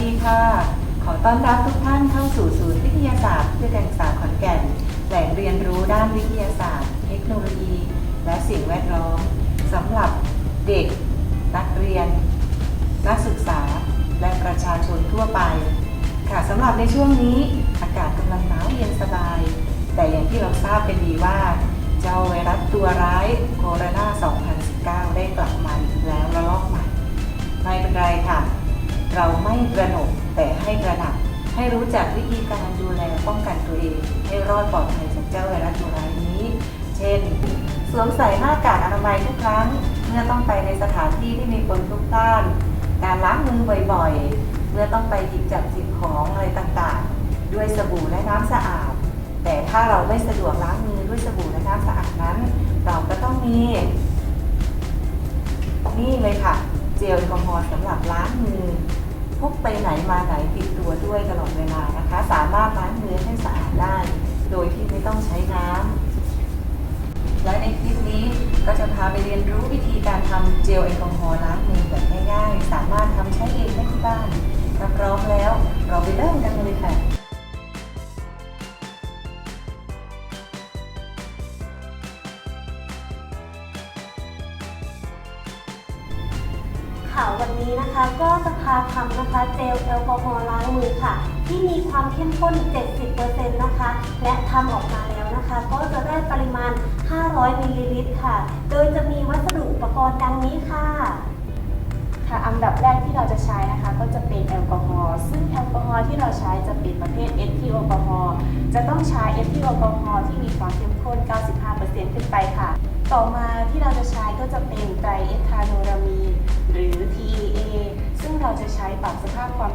สวัสดีค่ะ ขอต้อนรับทุกท่านเข้าสู่ศูนย์วิทยาศาสตร์เพื่อการศึกษาขอนแก่น แหล่งเรียนรู้ด้านวิทยาศาสตร์ เทคโนโลยี และสิ่งแวดล้อมสำหรับเด็ก นักเรียน นักศึกษา และประชาชนทั่วไป ค่ะสำหรับในช่วงนี้อากาศกำลังหนาวเย็นสบาย แต่อย่างที่เราทราบกันดีว่า เจ้าไวรัสตัวร้ายโคโรนา 2019 ได้กลับมาอีกแล้วระลอกใหม่ไม่เป็นไรค่ะ เราไม่ตระหนกแต่ให้ตระหนัก ให้รู้จักวิธีการดูแลป้องกันตัวเอง ให้รอดปลอดภัยจากเจ้าไวรัสตัวร้ายนี้ เช่น สวมใส่หน้ากากอนามัยทุกครั้ง เมื่อต้องไปในสถานที่ที่มีคนพลุกพล่าน การล้างมือบ่อยๆ เมื่อต้องไปหยิบจับสิ่งของอะไรต่างๆ ด้วยสบู่และน้ำสะอาด แต่ถ้าเราไม่สะดวกล้างมือด้วยสบู่และน้ำสะอาดนั้น เราก็ต้องมี นี่เลยค่ะ เจลแอลกอฮอล์สำหรับล้างมือ พกไปไหนมาไหนติดตัวด้วยตลอดเวลานะคะ สามารถล้างมือให้สะอาดได้ โดยที่ไม่ต้องใช้น้ำและในคลิปนี้ก็จะพาไปเรียนรู้วิธีการทำเจลแอลกอฮอล์ล้างมือแบบง่ายๆ สามารถทำใช้เองได้ที่บ้านถ้าพร้อมแล้ว ค่ะวันนี้นะคะ ก็จะพาทำนะคะเจลแอลกอฮอล์ล้างมือค่ะ ที่มีความเข้มข้น 70%นะคะ และทำออกมาแล้วนะคะ ก็จะได้ปริมาณ 500มิลลิลิตรค่ะ โดยจะมีวัสดุอุปกรณ์ดังนี้ค่ะค่ะอันดับแรกที่เราจะใช้นะคะก็จะเป็นแอลกอฮอล์ซึ่งแอลกอฮอล์ที่เราใช้จะเป็นประเภทเอทิลแอลกอฮอล์จะต้องใช้เอทิลแอลกอฮอล์ที่มีความเข้มข้น 95%ขึ้นไปค่ะ ต่อมาที่เราจะใช้ก็จะเป็นไตรเอทาโนรามีนหรือ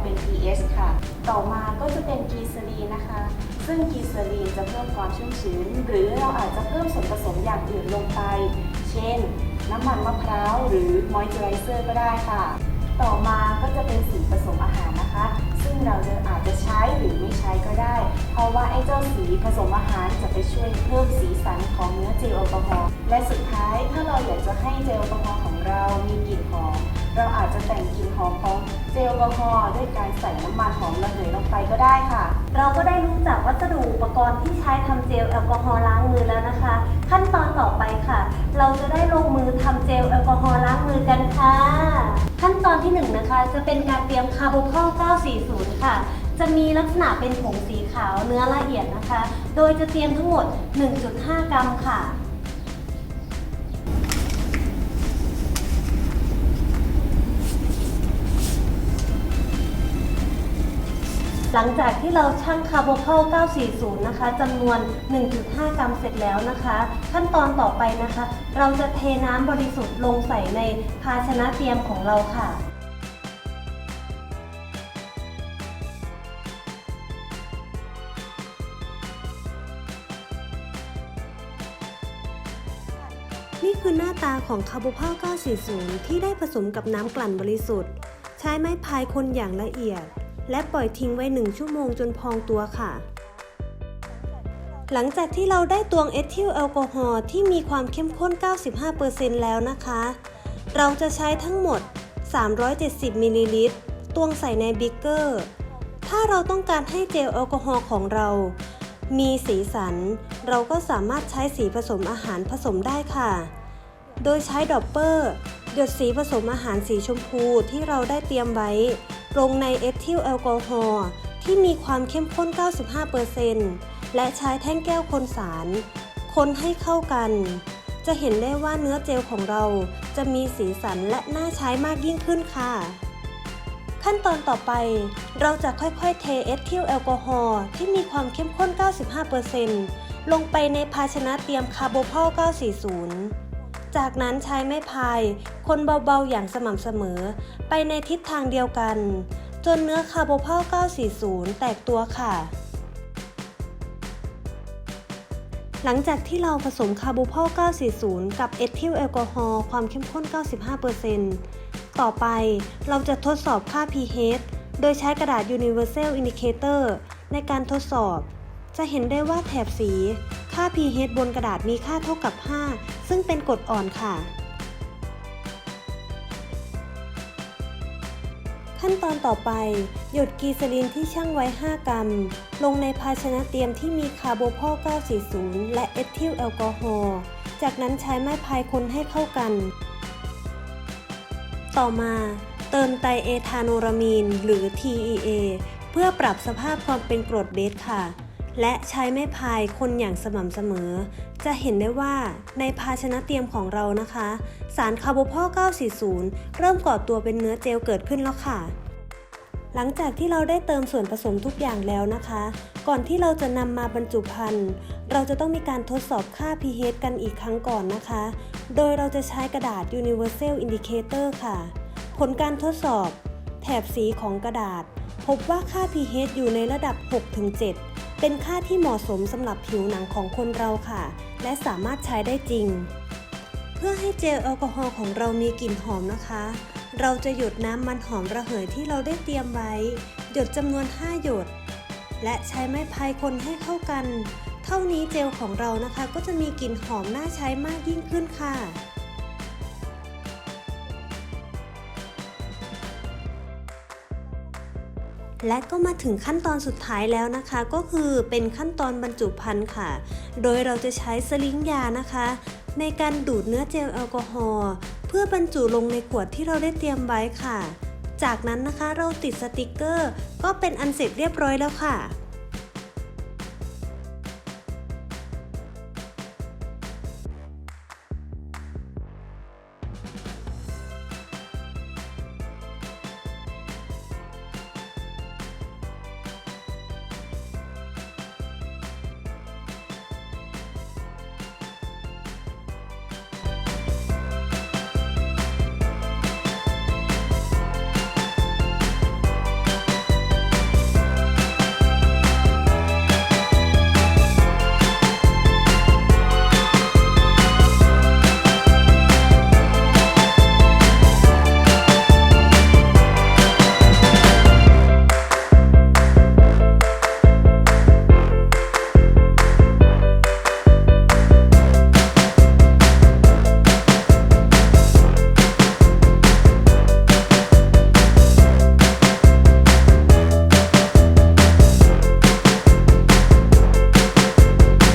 เป็น pH ค่ะ ต่อมาก็จะเป็นกีซาลีนนะคะ ซึ่งกีซาลีนจะเพิ่มความชุ่มชื้น หรือเราอาจจะเพิ่มส่วนผสมอย่างอื่นลงไป เช่น น้ำมันมะพร้าวหรือมอยเจอไรเซอร์ก็ได้ค่ะ ต่อมาก็จะเป็นสีผสมอาหารนะคะ ซึ่งเราจะอาจจะใช้หรือไม่ใช้ก็ได้ เพราะว่าไอ้เจ้าสีผสมอาหารจะไปช่วยเพิ่มสีสันของเนื้อเจลแอลกอฮอล์และสุดท้ายถ้าเราอยากจะให้เจลแอลกอฮอล์ของเรามีกลิ่น แต่งกลิ่นหอมของเจลแอลกอฮอล์ด้วยการใส่น้ำมันหอมระเหยลงไปก็ได้ค่ะ เราก็ได้รู้จักวัสดุอุปกรณ์ที่ใช้ทำเจลแอลกอฮอล์ล้างมือแล้วนะคะ ขั้นตอนต่อไปค่ะ เราจะได้ลงมือทำเจลแอลกอฮอล์ล้างมือกันค่ะ ขั้นตอนที่หนึ่งนะคะจะเป็นการเตรียมคาร์บอน940 ค่ะจะมีลักษณะเป็นผงสีขาวเนื้อละเอียดนะคะ โดยจะเตรียมทั้งหมด 1.5 กรัมค่ะ หลังจากที่เราชั่งคาร์โบเคล940 นะคะจำนวน 1.5 กรัมเสร็จแล้วนะคะ ขั้นตอนต่อไปนะคะ เราจะเทน้ำบริสุทธิ์ลงใส่ในภาชนะเตรียมของเราค่ะนี่คือหน้าตาของคาร์โบเพล940 ที่ได้ผสมกับน้ำกลั่นบริสุทธิ์ ใช้ไม้พายคนอย่างละเอียด และปล่อยทิ้งไว้ 1 ชั่วโมงจนพองตัวค่ะ หลังจากที่เราได้ตวงเอทิลแอลกอฮอล์ที่มีความเข้มข้น 95%แล้วนะคะ เราจะใช้ทั้งหมด 370มิลลิลิตรตวงใส่ในบิ๊กเกอร์ ถ้าเราต้องการให้เจลแอลกอฮอล์ของเรา มีสีสัน เราก็สามารถใช้สีผสมอาหารผสมได้ค่ะ โดยใช้ดอปเปอร์หยดสีผสมอาหารสีชมพูที่เราได้เตรียมไว้ ลงในเอทิลแอลกอฮอล์ที่มีความเข้มข้น 95%และใช้แท่งแก้วคนสาร คนให้เข้ากัน จะเห็นได้ว่าเนื้อเจลของเราจะมีสีสันและน่าใช้มากยิ่งขึ้นค่ะ ขั้นตอนต่อไป เราจะค่อยๆ เทเอทิลแอลกอฮอล์ที่มีความเข้มข้น 95%ลงไปในภาชนะเตรียมคาร์โบเพล940 จากนั้นใช้ไม้พาย คนเบาๆอย่างสม่ำเสมอ ไปในทิศทางเดียวกัน จนเนื้อคาร์โบเพล940 แตกตัวค่ะ หลังจากที่เราผสมคาร์โบเพล940 กับเอทิลแอลกอฮอล์ความเข้มข้น 95%ต่อไปเราจะทดสอบค่า pH โดยใช้กระดาษ Universal Indicator ในการทดสอบ จะเห็นได้ว่าแถบสี ค่า pH บนกระดาษมีค่าเท่ากับ 5 ซึ่งเป็นกรดอ่อนค่ะ ขั้นตอนต่อไป หยดกีซาลินที่ชั่งไว้ 5 กรัม ลงในภาชนะเตรียมที่มีคาร์โบพอล940 และเอทิลแอลกอฮอล์จากนั้นใช้ไม้พายคนให้เข้ากัน ต่อมาเติมไตรเอทาโนรามีน หรือ TEA เพื่อปรับสภาพความเป็นกรดเบสค่ะ และใช้ไม้พายคนอย่างสม่ำเสมอ จะเห็นได้ว่าในภาชนะเตรียมของเรานะคะ สารคาร์โบพอ940 เริ่มก่อตัวเป็นเนื้อเจลเกิดขึ้นแล้วค่ะ หลังจากที่เราได้เติมส่วนผสมทุกอย่างแล้วนะคะ ก่อนที่เราจะนำมาบรรจุภัณฑ์ เราจะต้องมีการทดสอบค่า pH กันอีกครั้งก่อนนะคะ โดยเราจะใช้กระดาษ Universal Indicator ค่ะ ผลการทดสอบ แถบสีของกระดาษ พบว่าค่า pH อยู่ในระดับ 6-7 เป็นค่าที่เหมาะสมสำหรับผิวหนังของคนเราค่ะ และสามารถใช้ได้จริง เพื่อให้เจลแอลกอฮอล์ของเรามีกลิ่นหอมนะคะ เราจะหยดน้ำมันหอมระเหยที่เราได้เตรียมไว้ หยดจำนวน 5 หยด และใช้ไม้พายคนให้เข้ากัน เท่านี้เจลของเรานะคะ ก็จะมีกลิ่นหอมน่าใช้มากยิ่งขึ้นค่ะ และก็มาถึงขั้นตอนสุดท้ายแล้วนะคะ ก็คือเป็นขั้นตอนบรรจุภัณฑ์ค่ะ โดยเราจะใช้สลิงยานะคะ ในการดูดเนื้อเจลแอลกอฮอล์เพื่อบรรจุลงในขวดที่เราได้เตรียมไว้ค่ะ จากนั้นนะคะเราติดสติกเกอร์ ก็เป็นอันเสร็จเรียบร้อยแล้วค่ะ